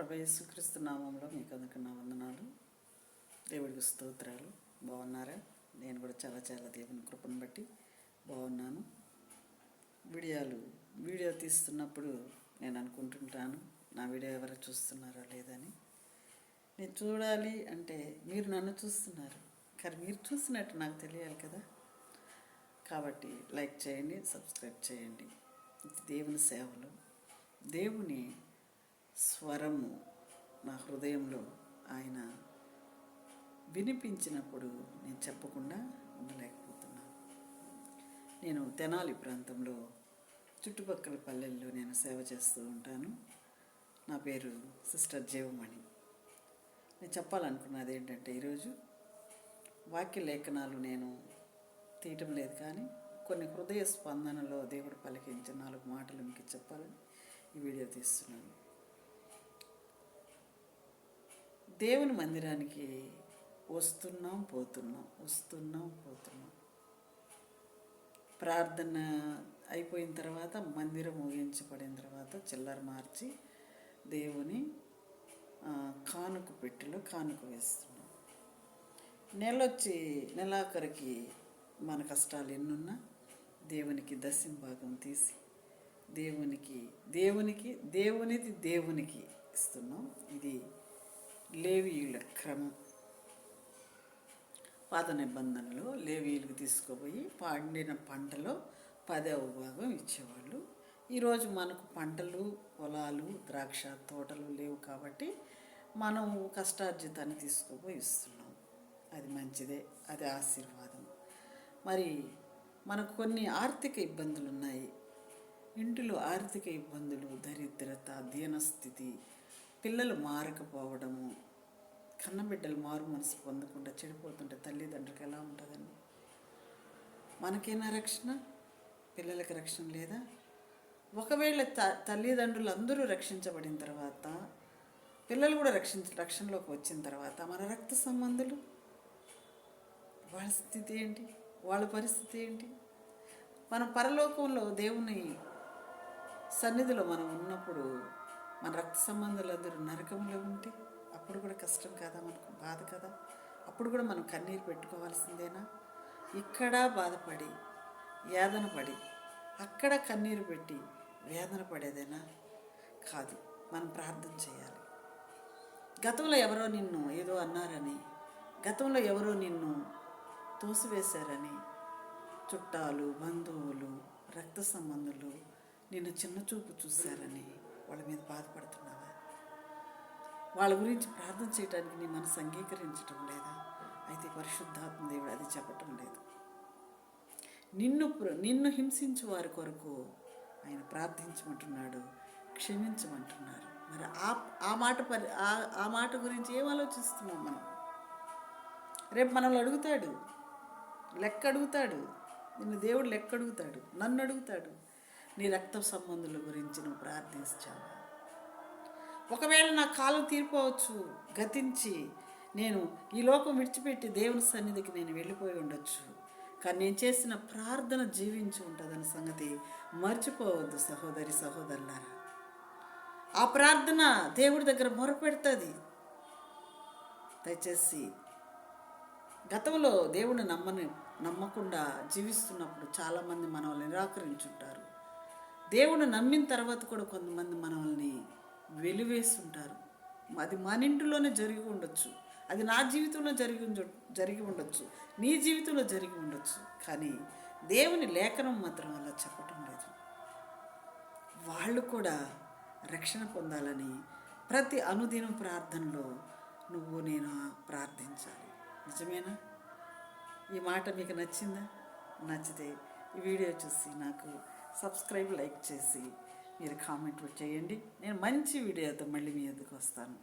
ప్రభు యేసుక్రీస్తు నామంలో మీకు అందుకున్న నా వందనాలు. దేవుడికి స్తోత్రాలు. బాగున్నారా? నేను కూడా చాలా చాలా దేవుని కృపను బట్టి బాగున్నాను. వీడియోలు వీడియో తీస్తున్నప్పుడు నేను అనుకుంటుంటాను నా వీడియో ఎవరు చూస్తున్నారా లేదని. నేను చూడాలి అంటే మీరు నన్ను చూస్తున్నారు. కానీ మీరు చూసినట్టు నాకు తెలియాలి కదా. కాబట్టి లైక్ చేయండి సబ్స్క్రైబ్ చేయండి. దేవుని సేవలు దేవుని స్వరము నా హృదయంలో ఆయన వినిపించినప్పుడు నేను చెప్పకుండా ఉండలేకపోతున్నాను. నేను తెనాలి ప్రాంతంలో చుట్టుపక్కల పల్లెల్లో నేను సేవ చేస్తూ ఉంటాను. నా పేరు సిస్టర్ జీవమణి. నేను చెప్పాలనుకున్నది ఏంటంటే ఈరోజు వాక్య లేఖనాలు నేను తీయటం లేదు కానీ కొన్ని హృదయ స్పందనలో దేవుడు పలికించిన నాలుగు మాటలు మీకు చెప్పాలని ఈ వీడియో తీస్తున్నాను. దేవుని మందిరానికి వస్తున్నాం పోతున్నాం వస్తున్నాం పోతున్నాం. ప్రార్థన అయిపోయిన తర్వాత మందిరం ముగించబడిన తర్వాత చిల్లర మార్చి దేవుని కానుక పెట్టెలో కానుక వేస్తున్నాం. నెలొచ్చి నెలాఖరికి మన కష్టాలు ఎన్నున్నా దేవునికి దశంభాగం తీసి దేవునికి దేవునికి దేవునిది దేవునికి ఇస్తున్నాం. ఇది లేవీయుల క్రమం. పాత నిబంధనలో లేవీయులకు తీసుకుపోయి పండిన పంటలో పదవ భాగం ఇచ్చేవాళ్ళు. ఈరోజు మనకు పంటలు పొలాలు ద్రాక్ష తోటలు లేవు కాబట్టి మనం కష్టార్జితాన్ని తీసుకుపోయి ఇస్తున్నాం. అది మంచిదే అది ఆశీర్వాదం. మరి మనకు కొన్ని ఆర్థిక ఇబ్బందులు ఉన్నాయి ఇంటిలో ఆర్థిక ఇబ్బందులు దరిద్రత దీనస్థితి పిల్లలు మారకపోవడము కన్నబిడ్డలు మారు మనసు పొందకుండా చెడిపోతుంటే తల్లిదండ్రులకు ఎలా ఉంటుందండి? మనకేనా రక్షణ? పిల్లలకి రక్షణ లేదా? ఒకవేళ త తల్లిదండ్రులు అందరూ రక్షించబడిన తర్వాత పిల్లలు కూడా రక్షించ రక్షణలోకి వచ్చిన తర్వాత మన రక్త సంబంధులు? వాళ్ళ స్థితి ఏంటి? వాళ్ళ పరిస్థితి ఏంటి? మన పరలోకంలో దేవుని సన్నిధిలో మనం ఉన్నప్పుడు మన రక్త సంబంధాలందరూ నరకంలో ఉంటే అప్పుడు కూడా కష్టం కదా మనకు బాధ కదా. అప్పుడు కూడా మనం కన్నీరు పెట్టుకోవాల్సిందేనా? ఇక్కడ బాధపడి వేదన పడి అక్కడ కన్నీరు పెట్టి వేదన పడేదేనా? కాదు మనం ప్రార్థన చేయాలి. గతంలో ఎవరో నిన్ను ఏదో అన్నారని గతంలో ఎవరో నిన్ను తోసివేశారని చుట్టాలు బంధువులు రక్త సంబంధులు నిన్ను చిన్న చూపు చూశారని మీద బాధపడుతున్నావా? వాళ్ళ గురించి ప్రార్థన చేయడానికి నీ మనసు అంగీకరించడం లేదా? అయితే పరిశుద్ధాత్మ దేవుడు అది చెప్పటం లేదు. నిన్ను ప్ర- నిన్ను హింసించు వారి కొరకు ఆయన ప్రార్థించమంటున్నాడు క్షమించమంటున్నారు. మరి ఆ ఆ మాట పరి ఆ- ఆ మాట గురించి ఏం ఆలోచిస్తున్నాం మనం? రేపు మనల్ని అడుగుతాడు లెక్క అడుగుతాడు. నిన్ను దేవుడు లెక్క అడుగుతాడు నన్ను అడుగుతాడు. నీ రక్త సంబంధుల గురించి నువ్వు ప్రార్థించావా ఒకవేళ నా కాలం తీరిపోవచ్చు గతించి నేను ఈ లోకం విడిచిపెట్టి దేవుని సన్నిధికి నేను వెళ్ళిపోయి ఉండొచ్చు. కానీ నేను చేసిన ప్రార్థన జీవించి ఉంటుందన్న సంగతి మర్చిపోవద్దు సహోదరి సహోదరులారా. ఆ ప్రార్థన దేవుడి దగ్గర మొరపెడుతుంది. దయచేసి గతంలో దేవుని నమ్మని నమ్మకుండా జీవిస్తున్నప్పుడు చాలామంది మనల్ని నిరాకరించుంటారు. దేవుని నమ్మిన తర్వాత కూడా కొంతమంది మనల్ని వెలివేస్తుంటారు. అది మన ఇంటిలోనే జరిగి ఉండొచ్చు. అది నా జీవితంలో జరిగి జరిగి ఉండొచ్చు. నీ జీవితంలో జరిగి ఉండొచ్చు. కానీ దేవుని లేఖనం మాత్రం అలా చెప్పటం లేదు. వాళ్ళు కూడా రక్షణ పొందాలని ప్రతి అనుదినం ప్రార్థనలో నువ్వు నేను ప్రార్థించాలి. నిజమేనా? ఈ మాట మీకు నచ్చిందా? నచ్చితే ఈ వీడియో చూసి నాకు సబ్స్క్రైబ్ లైక్ చేసి మీరు కామెంట్ చేయండి. నేను మంచి వీడియోతో మళ్ళీ మీ ఎదుకు వస్తాను.